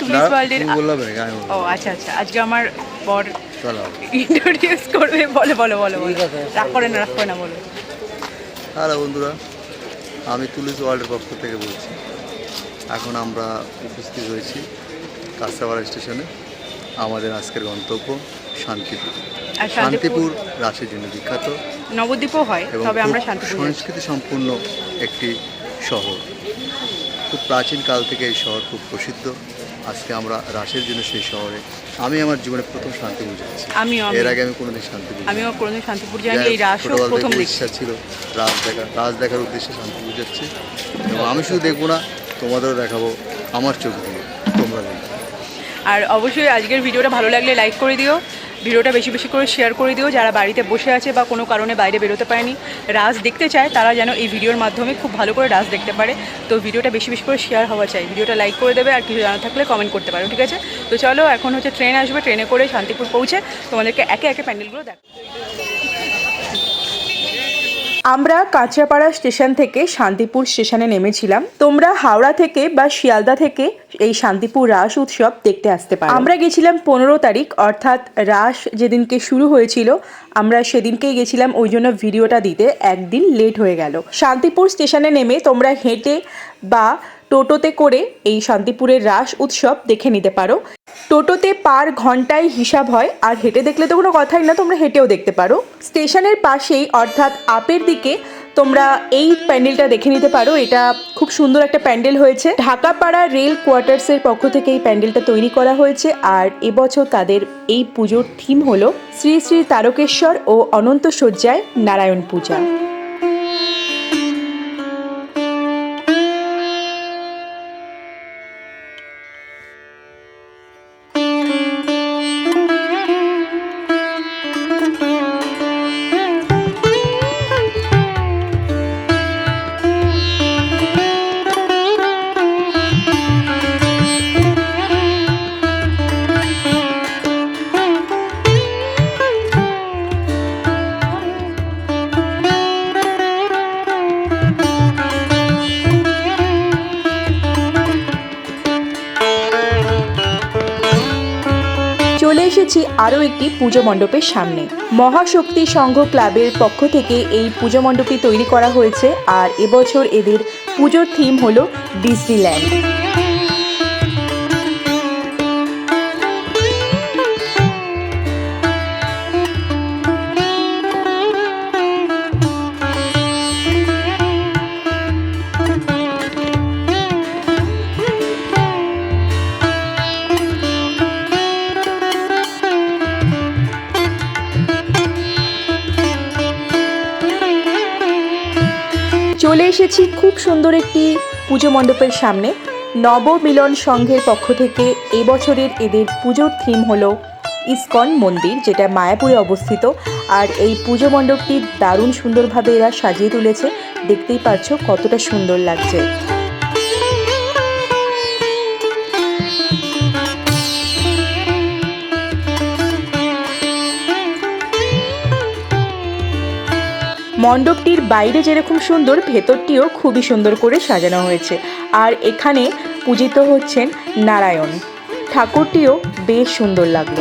Tourist ওয়ার্ল্ডের ও আচ্ছা আচ্ছা আজকে আমার বর চলো। ইন্ট্রোডিউস করবে বলো বলো বলো বলো। রাগ করে না রাগ করে না বলো। হ্যালো বন্ধুরা আমি তুলিস ওয়ার্ল্ডের পক্ষ থেকে বলছি। এখন আমরা উপস্থিত হয়েছি কাঁচাপাড়া স্টেশনে। আমাদের আজকের গন্তব্য শান্তিপুর। আর শান্তিপুর রাশের জন্য বিখ্যাত। নবদ্বীপও হয় এবং তবে আমরা শান্তিপুর সংস্কৃতি সম্পূর্ণ একটি শহর। খুব প্রাচীন কাল থেকে এই শহর খুব প্রসিদ্ধ। আজকে আমরা রাসের জন্য সেই শহরে। আমি আমার জীবনে প্রথম শান্তিপুর যাচ্ছি। আমিও এর আগে আমি কোনোদিন শান্তিপুর আমিও কোনোদিন শান্তিপুর যাই যাইনি এই ছোটবেলা প্রথম ইচ্ছা ছিল রাজ দেখা রাজ দেখার উদ্দেশ্যে শান্তিপুর যাচ্ছি। এবং আমি শুধু দেখব না তোমাদেরও দেখাবো আমার চোখ দিয়ে। তোমরা আর অবশ্যই আজকের ভিডিওটা ভালো লাগলে লাইক করে দিও। ভিডিওটা বেশি বেশি করে শেয়ার করে দিও। যারা বাড়িতে বসে আছে বা কোনো কারণে বাইরে বেরোতে পারেনি, রাজ দেখতে চায়, তারা যেন এই ভিডিওর মাধ্যমে খুব ভালো করে রাজ দেখতে পারে। তো ভিডিওটা বেশি বেশি করে শেয়ার হওয়া চাই। ভিডিওটা লাইক করে দেবে আর কিছু জানা থাকলে কমেন্ট করতে পারো, ঠিক আছে? তো চলো, এখন হচ্ছে ট্রেন আসবে। ট্রেনে করে শান্তিপুর পৌঁছে তোমাদেরকে একে একে প্যান্ডেলগুলো দেখ আমরা কাঁচরাপাড়া স্টেশন থেকে শান্তিপুর স্টেশনে নেমেছিলাম। তোমরা হাওড়া থেকে বা শিয়ালদা থেকে এই শান্তিপুর রাস উৎসব দেখতে আসতে পারো। আমরা গেছিলাম পনেরো তারিখ, অর্থাৎ রাস যেদিনকে শুরু হয়েছিল, আমরা সেদিনকেই গেছিলাম, ওই জন্য ভিডিওটা দিতে একদিন লেট হয়ে গেল। শান্তিপুর স্টেশনে নেমে তোমরা হেঁটে বা টোটোতে করে এই শান্তিপুরের রাস উৎসব দেখে নিতে পারো। টোটোতে পার ঘন্টায় হিসাব হয়, আর হেঁটে দেখলে তো কোনো কথাই না, তোমরা হেঁটেও দেখতে পারো। স্টেশনের পাশেই, অর্থাৎ আপের দিকে, তোমরা এই প্যান্ডেলটা দেখে নিতে পারো। এটা খুব সুন্দর একটা প্যান্ডেল হয়েছে। ঢাকাপাড়া রেল কোয়ার্টার্সের পক্ষ থেকে এই প্যান্ডেলটা তৈরি করা হয়েছে, আর এবছর তাদের এই পুজোর থিম হলো শ্রী শ্রী তারকেশ্বর ও অনন্ত শয্যায় নারায়ণ পূজা। এসেছি আরও একটি পুজো মণ্ডপের সামনে। মহাশক্তি সংঘ ক্লাবের পক্ষ থেকে এই পুজো মণ্ডপটি তৈরি করা হয়েছে আর এবছর এদের পুজোর থিম হলো ডিজনিল্যান্ড। এসেছি খুব সুন্দর একটি পুজো মণ্ডপের সামনে। নবমিলন সংঘের পক্ষ থেকে এবছরের এদের পুজোর থিম হলো ইস্কন মন্দির, যেটা মায়াপুরে অবস্থিত। আর এই পুজো মণ্ডপটি দারুণ সুন্দরভাবে এরা সাজিয়ে তুলেছে। দেখতেই পাচ্ছ কতটা সুন্দর লাগছে। মণ্ডপটির বাইরে যেরকম সুন্দর, ভেতরটিও খুবই সুন্দর করে সাজানো হয়েছে। আর এখানে পূজিত হচ্ছেন নারায়ণ। ঠাকুরটিও বেশ সুন্দর লাগল।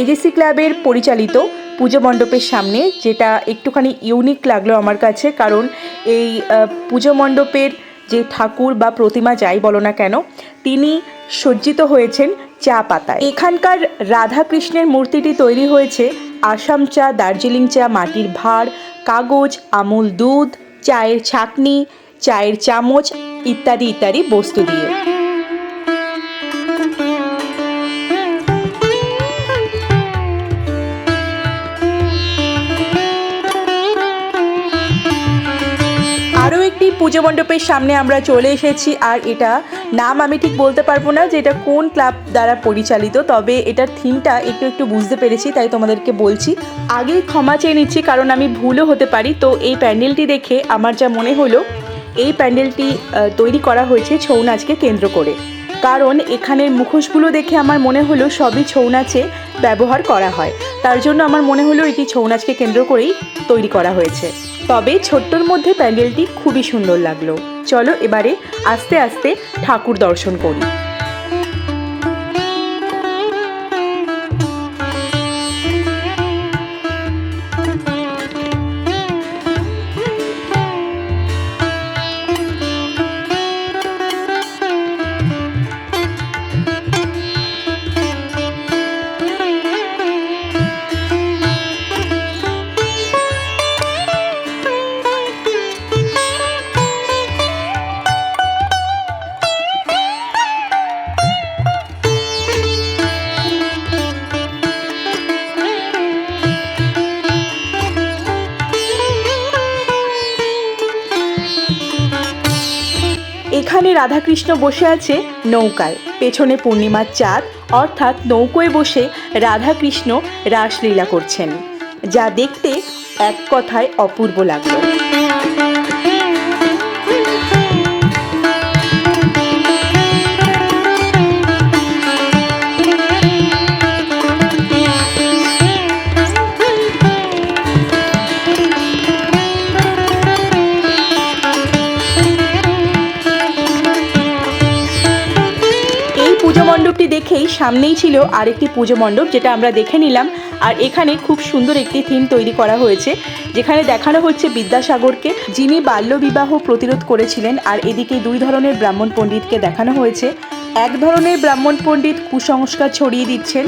এজেসি ক্লাবের পরিচালিত পুজো মণ্ডপের সামনে, যেটা একটুখানি ইউনিক লাগল আমার কাছে, কারণ এই পুজো মণ্ডপের যে ঠাকুর বা প্রতিমা যাই বলো না কেন, তিনি সজ্জিত হয়েছেন চা পাতায়। এখানকার রাধা কৃষ্ণের মূর্তিটি তৈরি হয়েছে আসাম চা, দার্জিলিং চা, মাটির ভাঁড়, কাগজ, আমুল দুধ, চায়ের ছাকনি, চায়ের চামচ ইত্যাদি ইত্যাদি বস্তু দিয়ে। পুজো মণ্ডপের সামনে আমরা চলে এসেছি, আর এটা নাম আমি ঠিক বলতে পারব না যে এটা কোন ক্লাব দ্বারা পরিচালিত, তবে এটার থিমটা একটু একটু বুঝতে পেরেছি, তাই তোমাদেরকে বলছি। আগেই ক্ষমা চেয়ে নিচ্ছি, কারণ আমি ভুলও হতে পারি, তো এই প্যান্ডেলটি দেখে আমার যা মনে হলো, এই প্যান্ডেলটি তৈরি করা হয়েছে ছৌ নাচকে কেন্দ্র করে। কারণ এখানের মুখোশগুলো দেখে আমার মনে হলো সবই ছৌ নাচে ব্যবহার করা হয়। তার জন্য আমার মনে হলো এটি ছৌ নাচকে কেন্দ্র করেই তৈরি করা হয়েছে। তবে ছোট্টর মধ্যে প্যান্ডেলটি খুবই সুন্দর লাগল। চলো এবারে আস্তে আস্তে ঠাকুর দর্শন করি। রাধাকৃষ্ণ বসে আছে নৌকায়। পেছনে পূর্ণিমার চাঁদ, অর্থাৎ নৌকোয় বসে রাধাকৃষ্ণ রাসলীলা করছেন, যা দেখতে এক কথায় অপূর্ব লাগল। দেখেই সামনেই ছিল আরেকটি পুজো মণ্ডপ, যেটা আমরা দেখে নিলাম। আর এখানে খুব সুন্দর একটি থিম তৈরি করা হয়েছে, যেখানে দেখানো হচ্ছে বিদ্যাসাগরকে, যিনি বাল্যবিবাহ প্রতিরোধ করেছিলেন, আর এদিকে দুই ধরনের ব্রাহ্মণ পণ্ডিতকে দেখানো হয়েছে। এক ধরনের ব্রাহ্মণ পণ্ডিত কুসংস্কার ছড়িয়ে দিচ্ছেন,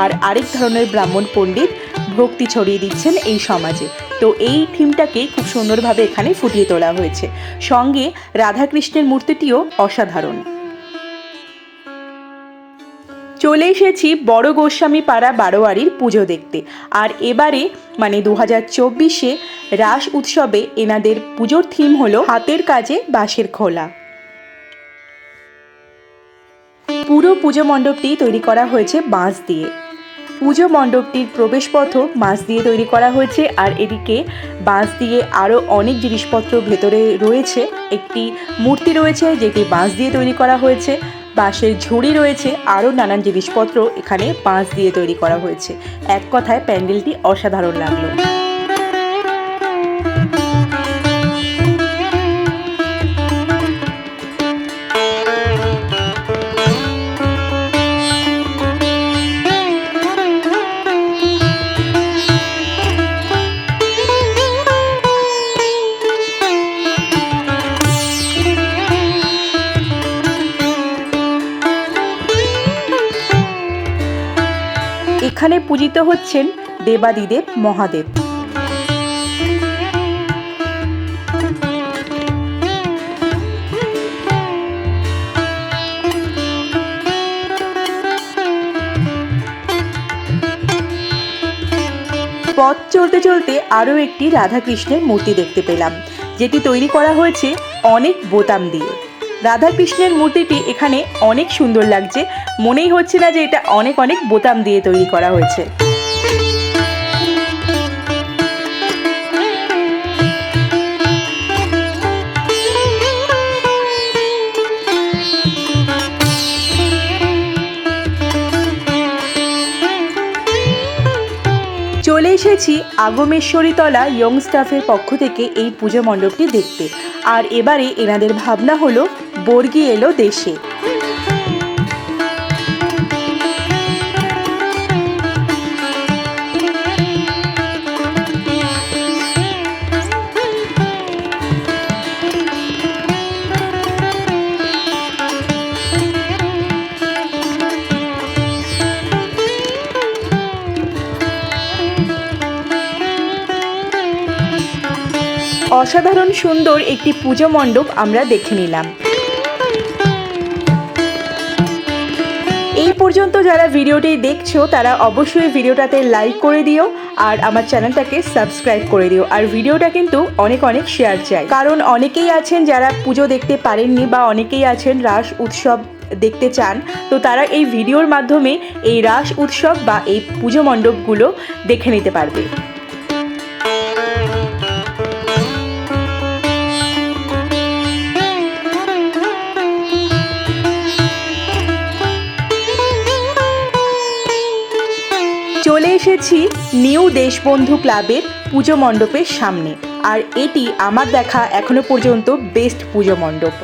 আর আরেক ধরনের ব্রাহ্মণ পণ্ডিত ভক্তি ছড়িয়ে দিচ্ছেন এই সমাজে। তো এই থিমটাকে খুব সুন্দরভাবে এখানে ফুটিয়ে তোলা হয়েছে। সঙ্গে রাধাকৃষ্ণের মূর্তিটিও অসাধারণ। চলে এসেছি বড় গোস্বামী পাড়া বারোয়ারির পুজো দেখতে। আর এবারে মানে দু হাজার চব্বিশে রাস উৎসবে এনাদের পুজোর থিম হলো হাতের কাজে বাঁশের খোলা। পুরো পুজো মণ্ডপটি তৈরি করা হয়েছে বাঁশ দিয়ে। পুজো মণ্ডপটির প্রবেশপথও বাঁশ দিয়ে তৈরি করা হয়েছে আর এদিকে বাঁশ দিয়ে আরও অনেক জিনিসপত্র ভেতরে রয়েছে। একটি মূর্তি রয়েছে যেটি বাঁশ দিয়ে তৈরি করা হয়েছে। বাঁশের ঝুড়ি রয়েছে, আরও নানান জিনিসপত্র এখানে বাঁশ দিয়ে তৈরি করা হয়েছে। এক কথায় প্যান্ডেলটি অসাধারণ লাগল। পূজিত হচ্ছেন দেবাদিদেব মহাদেব। পথ চলতে চলতে আরও একটি রাধাকৃষ্ণের মূর্তি দেখতে পেলাম, যেটি তৈরি করা হয়েছে অনেক বোতাম দিয়ে। রাধাকৃষ্ণের মূর্তিটি এখানে অনেক সুন্দর লাগছে। মনেই হচ্ছে না যে এটা অনেক অনেক বোতাম দিয়ে তৈরি করা হয়েছে। চলে এসেছি আগমেশ্বরীতলা ইয়ং স্টাফের পক্ষ থেকে এই পুজো মণ্ডপটি দেখতে। আর এবারে এনাদের ভাবনা হলো বর্গি এলো দেশে। অসাধারণ সুন্দর একটি পুজো মণ্ডপ আমরা দেখে নিলাম। এই পর্যন্ত যারা ভিডিওটি দেখছ, তারা অবশ্যই ভিডিওটাতে লাইক করে দিও আর আমার চ্যানেলটাকে সাবস্ক্রাইব করে দিও। আর ভিডিওটা কিন্তু অনেক অনেক শেয়ার চাই। কারণ অনেকেই আছেন যারা পুজো দেখতে পারেননি বা অনেকেই আছেন রাস উৎসব দেখতে চান, তো তারা এই ভিডিওর মাধ্যমে এই রাস উৎসব বা এই পুজো মণ্ডপগুলো দেখে নিতে পারবে। চলে এসেছি নিউ দেশবন্ধু ক্লাবের পুজো মণ্ডপের সামনে। আর এটি আমার দেখা এখনও পর্যন্ত বেস্ট পুজো মণ্ডপ।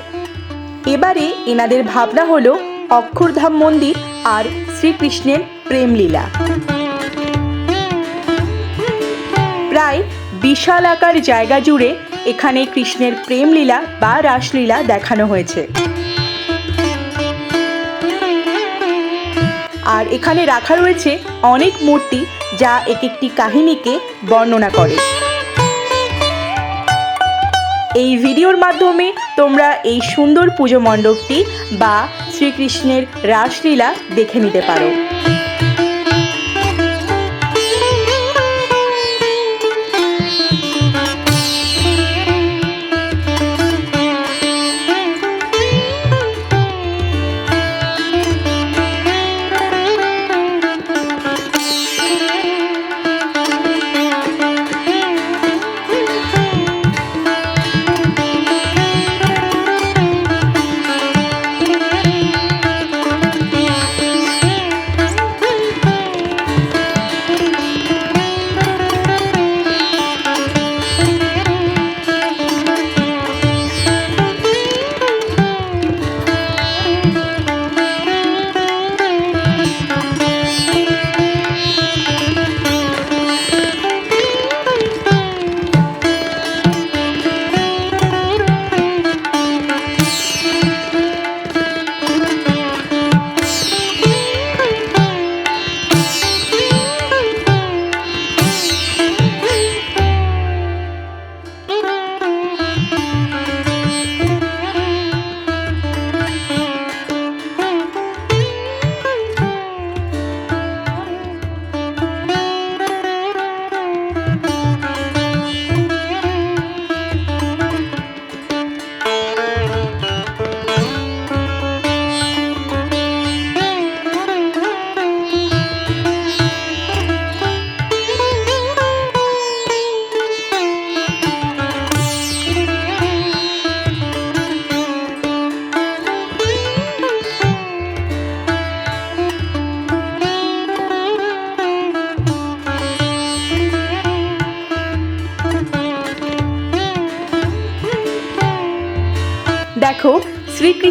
এবারে এনাদের ভাবনা হলো অক্ষরধাম মন্দির আর শ্রীকৃষ্ণের প্রেমলীলা। প্রায় বিশাল আকার জায়গা জুড়ে এখানে কৃষ্ণের প্রেমলীলা বা রাসলীলা দেখানো হয়েছে। আর এখানে রাখা রয়েছে অনেক মূর্তি যা এক একটি কাহিনীকে বর্ণনা করে। এই ভিডিওর মাধ্যমে তোমরা এই সুন্দর পুজো মণ্ডপটি বা শ্রীকৃষ্ণের রাসলীলা দেখে নিতে পারো।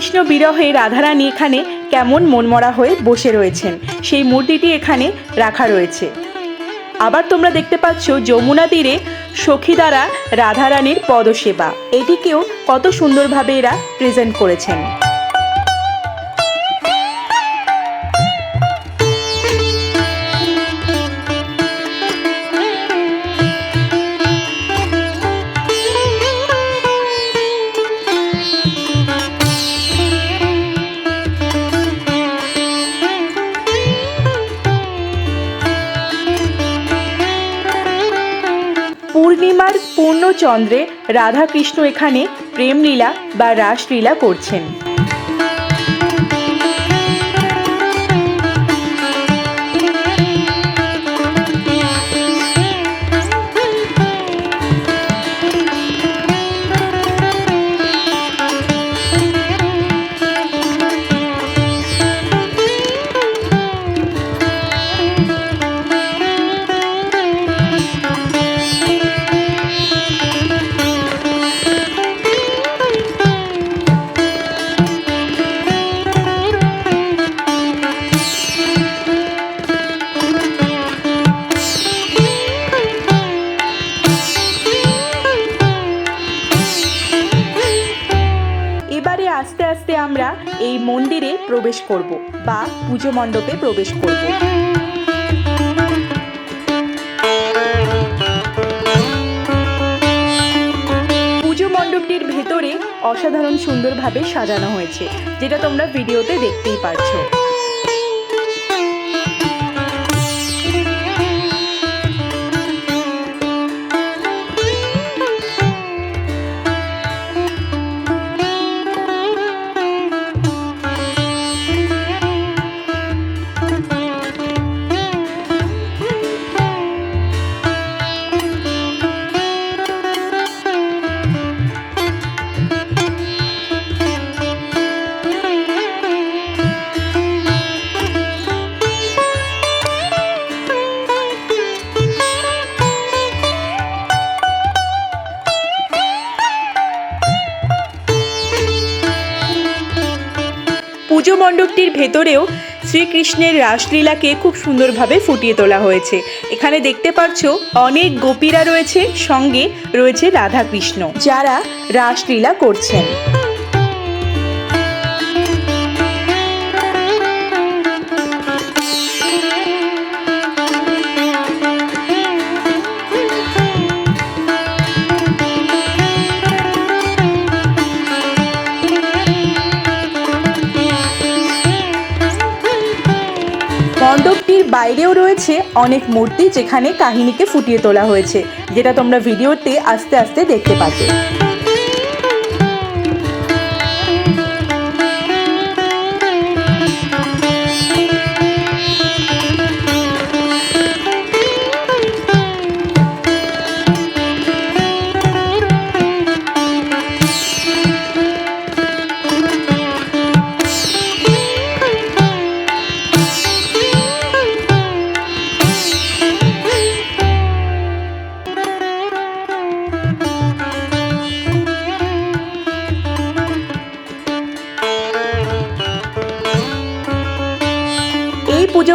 শ্রীকৃষ্ণ বিরহে রাধারানী এখানে কেমন মনমরা হয়ে বসে রয়েছেন, সেই মূর্তিটি এখানে রাখা রয়েছে। আবার তোমরা দেখতে পাচ্ছ যমুনা তীরে সখী দ্বারা রাধারানীর পদসেবা। এটিকেও কত সুন্দরভাবে এরা প্রেজেন্ট করেছেন। পূর্ণচন্দ্রে রাধাকৃষ্ণ এখানে প্রেমলীলা বা রাসলীলা করছেন। প্রবেশ করব বা পুজো মণ্ডপে প্রবেশ করব। পুজো মণ্ডপটির ভেতরে অসাধারণ সুন্দরভাবে সাজানো হয়েছে, যেটা তোমরা ভিডিওতে দেখতেই পারছ। মণ্ডপটির ভেতরেও শ্রীকৃষ্ণের রাসলীলাকে খুব সুন্দরভাবে ফুটিয়ে তোলা হয়েছে। এখানে দেখতে পাচ্ছ, অনেক গোপীরা রয়েছে, সঙ্গে রয়েছে রাধাকৃষ্ণ, যারা রাসলীলা করছেন। রয়েছে অনেক মূর্তি যেখানে কাহিনীকে ফুটিয়ে তোলা হয়েছে, যেটা তোমরা ভিডিওতে আস্তে আস্তে দেখতে পাবে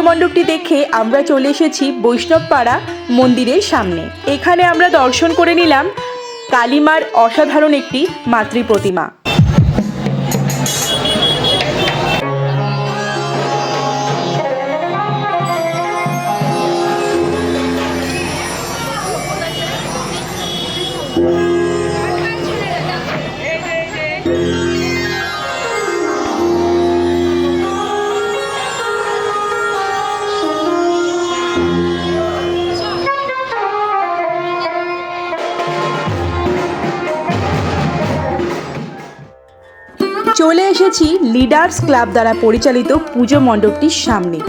মণ্ডপটি দেখে আমরা চলে এসেছি বৈষ্ণবপাড়া মন্দিরের সামনে। এখানে আমরা দর্শন করে নিলাম কালীমার অসাধারণ একটি মাতৃ প্রতিমা এসেছি লিডার্স ক্লাব দ্বারা পরিচালিত পুজো মণ্ডপটির সামনে।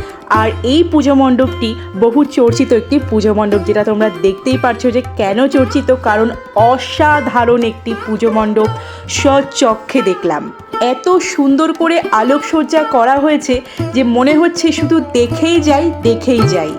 আর এই পুজো মণ্ডপটি বহু চর্চিত একটি পুজো মণ্ডপ, যেটা তোমরা দেখতেই পারছ যে কেন চর্চিত, কারণ অসাধারণ একটি পুজো মণ্ডপ স্বচক্ষে দেখলাম। এত সুন্দর করে আলোকসজ্জা করা হয়েছে যে মনে হচ্ছে শুধু দেখেই যাই দেখেই যাই।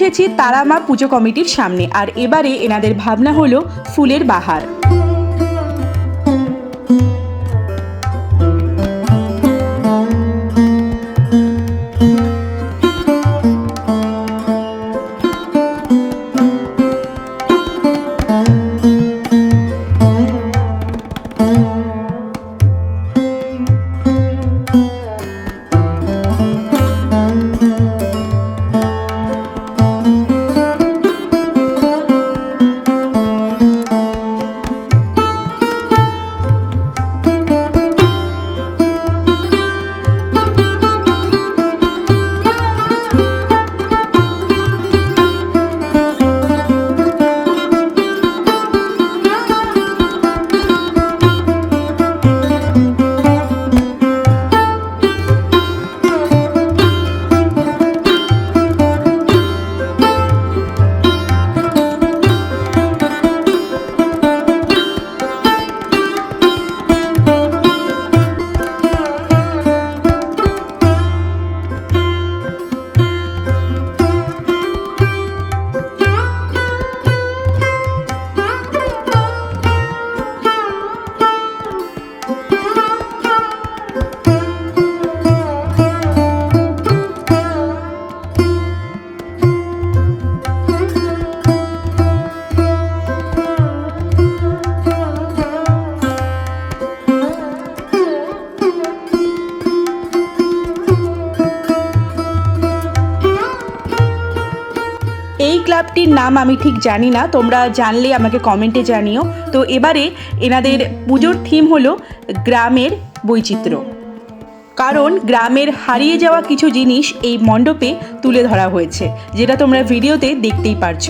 এসেছি তারামা পুজো কমিটির সামনে। আর এবারে এনাদের ভাবনা হলো ফুলের বাহার। নাম আমি ঠিক জানি না, তোমরা জানলে আমাকে কমেন্টে জানিও। তো এবারে এনাদের পুজোর থিম হলো গ্রামের বৈচিত্র্য। কারণ গ্রামের হারিয়ে যাওয়া কিছু জিনিস এই মণ্ডপে তুলে ধরা হয়েছে, যেটা তোমরা ভিডিওতে দেখতেই পারছ।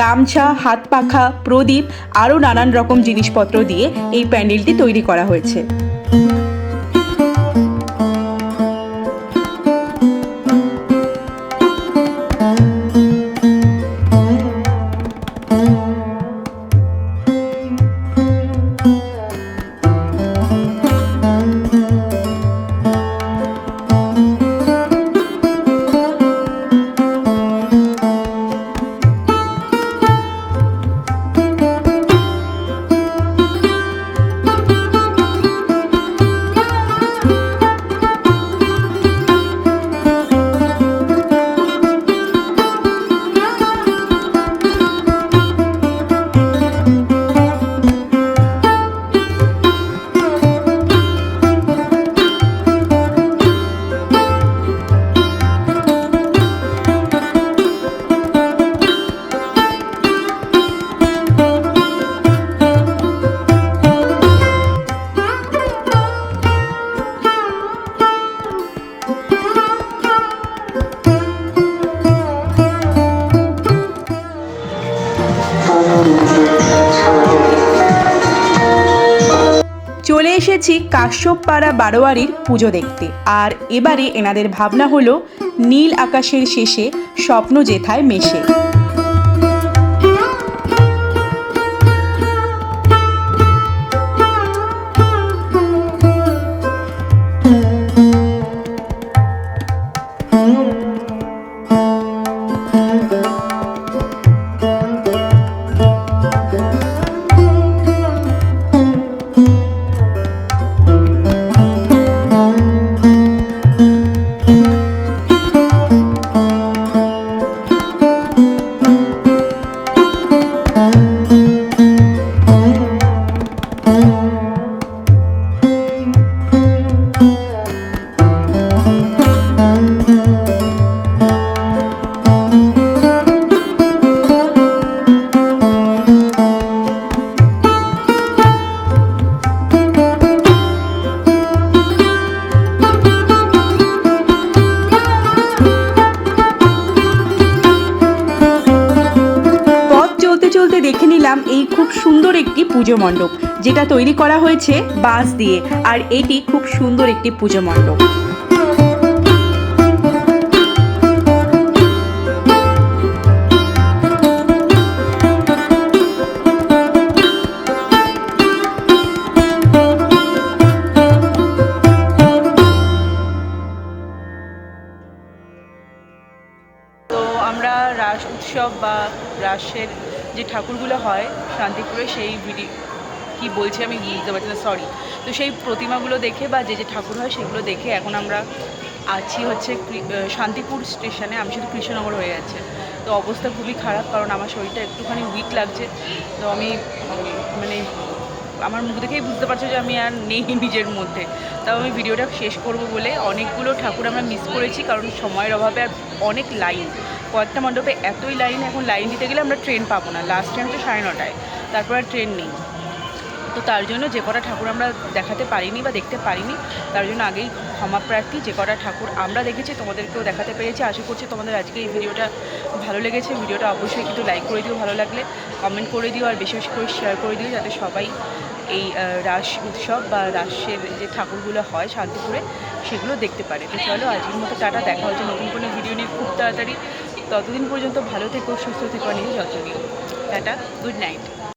গামছা, হাত পাখা, প্রদীপ, আরও নানান রকম জিনিসপত্র দিয়ে এই প্যান্ডেলটি তৈরি করা হয়েছে। কাশ্যপপাড়া বারোয়ারির পুজো দেখতে। আর এবারে এনাদের ভাবনা হলো, নীল আকাশের শেষে স্বপ্ন জেথায় মেশে। চলতে দেখে নিলাম এই খুব সুন্দর একটি পুজো মণ্ডপ, যেটা তৈরি করা হয়েছে বাঁশ দিয়ে, আর এটি খুব সুন্দর একটি পুজো মণ্ডপ। যে ঠাকুরগুলো হয় শান্তিপুরে, সেই ভিডিও কি বলছি আমি বুঝতে পারছি না সরি তো সেই প্রতিমাগুলো দেখে বা যে যে ঠাকুর হয় সেগুলো দেখে এখন আমরা আছি হচ্ছে শান্তিপুর স্টেশনে, আমি শুধু কৃষ্ণনগর হয়ে যাচ্ছে। তো অবস্থা খুবই খারাপ কারণ আমার শরীরটা একটুখানি উইক লাগছে। তো আমি মানে আমার মুখ দেখেই বুঝতে পারছ যে আমি আর নেই নিজের মধ্যে। তাও আমি ভিডিওটা শেষ করব বলে অনেকগুলো ঠাকুর আমরা মিস করেছি কারণ সময়ের অভাবে আর অনেক লাইন কয়েকটা মণ্ডপে এতই লাইন, এখন লাইন দিতে গেলে আমরা ট্রেন পাবো না। লাস্ট ট্রেন তো সাড়ে নটায়, তারপর আর ট্রেন নেই। তো তার জন্য যে কটা ঠাকুর আমরা দেখাতে পারিনি বা দেখতে পারিনি, তার জন্য আগেই ক্ষমা প্রার্থী, যে কটা ঠাকুর আমরা দেখেছি, তোমাদেরকেও দেখাতে পেরেছি। আশা করছি তোমাদের আজকে এই ভিডিওটা ভালো লেগেছে। ভিডিওটা অবশ্যই কিন্তু লাইক করে দিও, ভালো লাগলে কমেন্ট করে দিও, আর বেশি বেশি করে শেয়ার করে দিও, যাতে সবাই এই রাস উৎসব বা রাসের যে ঠাকুরগুলো হয় শান্তিপুরে, সেগুলো দেখতে পারে। তো চলো, আজকের মতো টাটা, দেখা হচ্ছে নতুন কোনো ভিডিও নিয়ে খুব তাড়াতাড়ি। ততদিন পর্যন্ত ভালো থেকো সুস্থ থেকো নিয়ে যত্ন নিও। Tata good night.